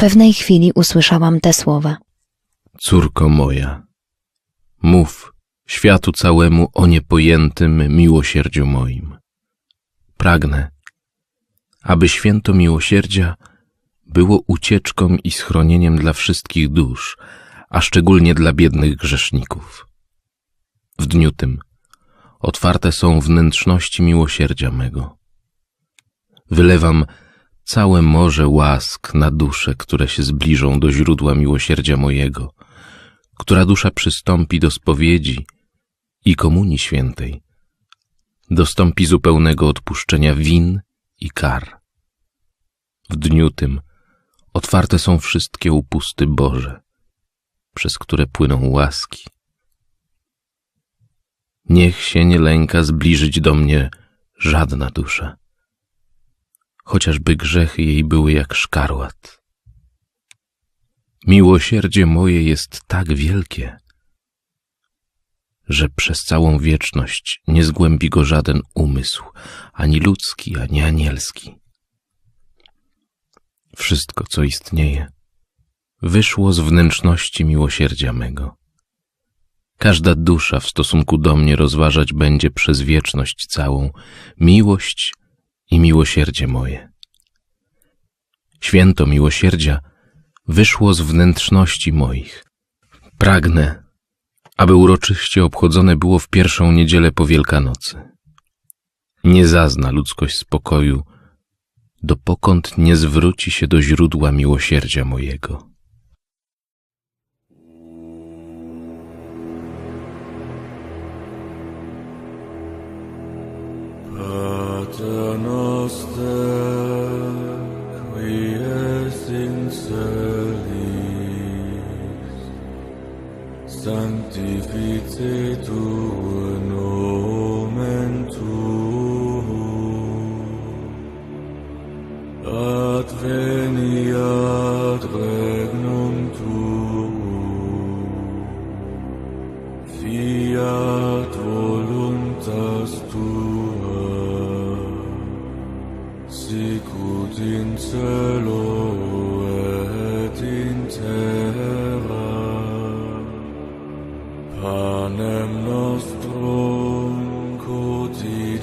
pewnej chwili usłyszałam te słowa. Córko moja, mów światu całemu o niepojętym miłosierdziu moim. Pragnę, aby święto miłosierdzia było ucieczką i schronieniem dla wszystkich dusz, a szczególnie dla biednych grzeszników. W dniu tym otwarte są wnętrzności miłosierdzia mego. Wylewam całe morze łask na dusze, które się zbliżą do źródła miłosierdzia mojego, która dusza przystąpi do spowiedzi i komunii świętej, dostąpi zupełnego odpuszczenia win i kar. W dniu tym otwarte są wszystkie upusty Boże, przez które płyną łaski. Niech się nie lęka zbliżyć do mnie żadna dusza, chociażby grzechy jej były jak szkarłat. Miłosierdzie moje jest tak wielkie, że przez całą wieczność nie zgłębi go żaden umysł, ani ludzki, ani anielski. Wszystko, co istnieje, wyszło z wnętrzności miłosierdzia mego. Każda dusza w stosunku do mnie rozważać będzie przez wieczność całą miłość i miłosierdzie moje. Święto miłosierdzia wyszło z wnętrzności moich. Pragnę, aby uroczyście obchodzone było w pierwszą niedzielę po Wielkanocy. Nie zazna ludzkość spokoju, dopokąd nie zwróci się do źródła miłosierdzia mojego. sanctificetur nomen tuum. Adveniat regnum tuum. Fiat voluntas tua sicut in cielo et in terra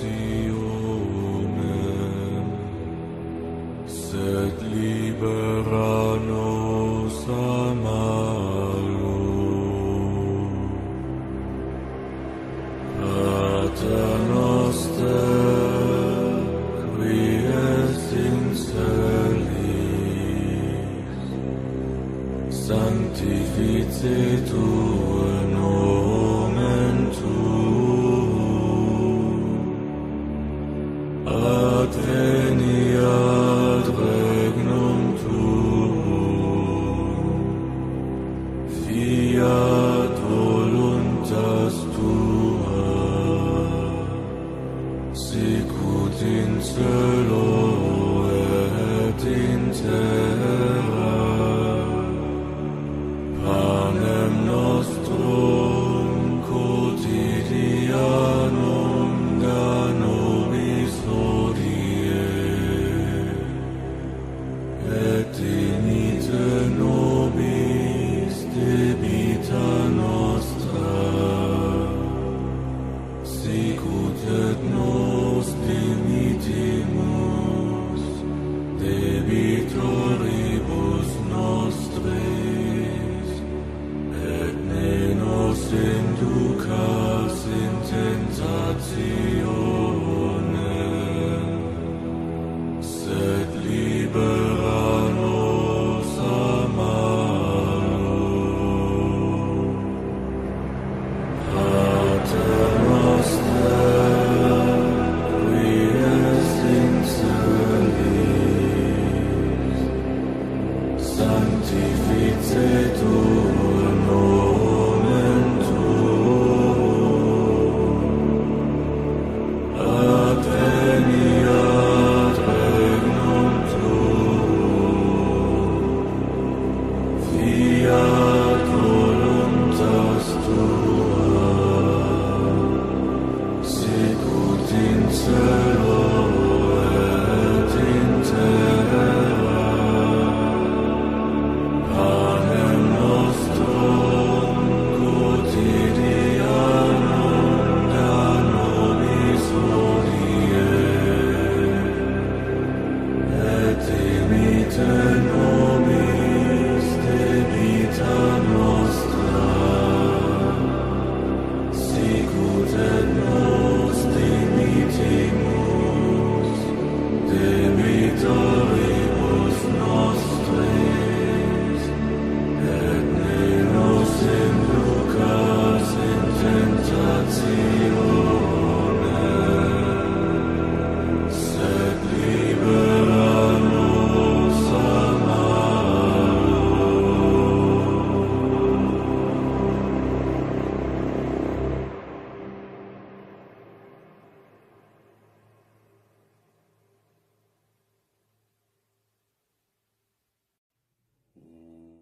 Nationem, sed libera nos amalo. Pater noster, qui est in celis, sanctificetur Отец.